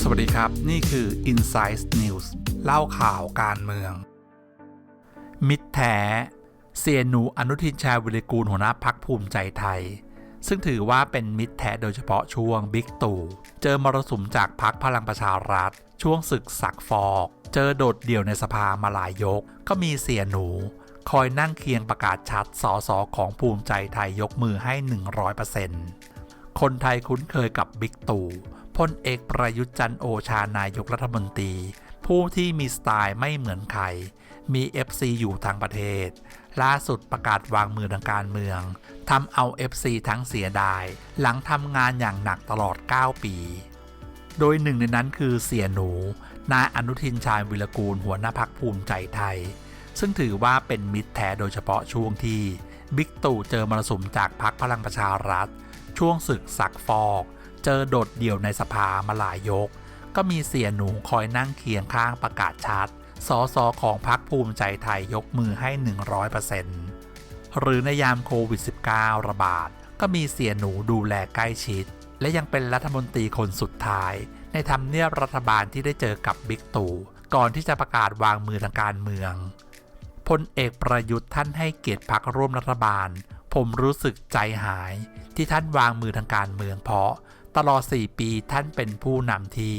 สวัสดีครับ นี่คือ Insight News เล่าข่าวการเมือง มิตรแท้เสียหนูอนุทินชาญวิริกูลหัวหน้าพักภูมิใจไทย ซึ่งถือว่าเป็นมิตรแท้โดยเฉพาะช่วงบิ๊กตู่ เจอมรสุมจากพักพลังประชารัฐ ช่วงศึกสักฟอก เจอโดดเดี่ยวในสภามาหลายยก ก็มีเสียหนู คอยนั่งเคียงประกาศชัดสอสอของภูมิใจไทยยกมือให้ 100%คนไทยคุ้นเคยกับบิ๊กตู่พลเอกประยุทธ์จันโอชานายกรัฐมนตรี ผู้ที่มีสไตล์ไม่เหมือนใคร มี FC อยู่ทางประเทศ ล่าสุดประกาศวางมือทางการเมืองทำเอา FC ทั้งเสียดาย หลังทำงานอย่างหนักตลอด 9 ปี โดยหนึ่งในนั้นคือเสียหนู นายอนุทินชาญวิรกูลหัวหน้าพักภูมิใจไทย ซึ่งถือว่าเป็นมิตรแท้โดยเฉพาะช่วงที่บิ๊กตู่เจอมรสุมจากพักพลังประชารัฐ ช่วงศึกสักฟอก เจอโดดเดี่ยวในสภามาหลายยก ก็มีเสียหนูคอยนั่งเคียงข้างประกาศชัดสอสอของพักภูมิใจไทยยกมือให้ 100%หรือในยามโควิด -19 ระบาด ก็มีเสียหนูดูแลใกล้ชิด และยังเป็นรัฐมนตรีคนสุดท้าย ในทำเนียบรัฐบาลที่ได้เจอกับบิ๊กตู่ก่อนที่จะประกาศวางมือทางการเมือง พลเอกประยุทธ์ท่านให้เกียรติพักร่วมรัฐบาล ผมรู้สึกใจหาย ที่ท่านวางมือทางการเมืองเพราะ ตลอด 4 ปีท่านเป็นผู้นำที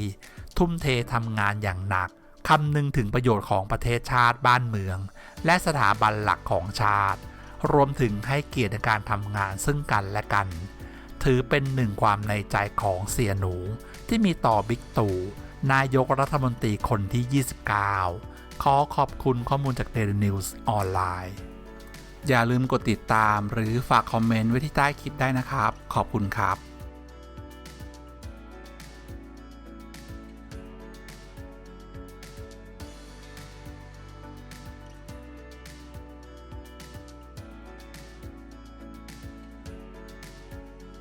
ทุ่มเททำงานอย่างหนักคำนึงถึงประโยชน์ของประเทศชาติบ้านเมือง และสถาบันหลักของชาติ รวมถึงให้เกียรติในการทำงานซึ่งกันและกัน ถือเป็นหนึ่งความในใจของเสียหนู ที่มีต่อบิ๊กตู่นายกรัฐมนตรีคนที่ 29 ขอขอบคุณข้อมูลจาก Daily News ออนไลน์ อย่าลืมกดติดตามหรือฝากคอมเมนต์ไว้ที่ใต้คลิปได้นะครับ ขอบคุณครับ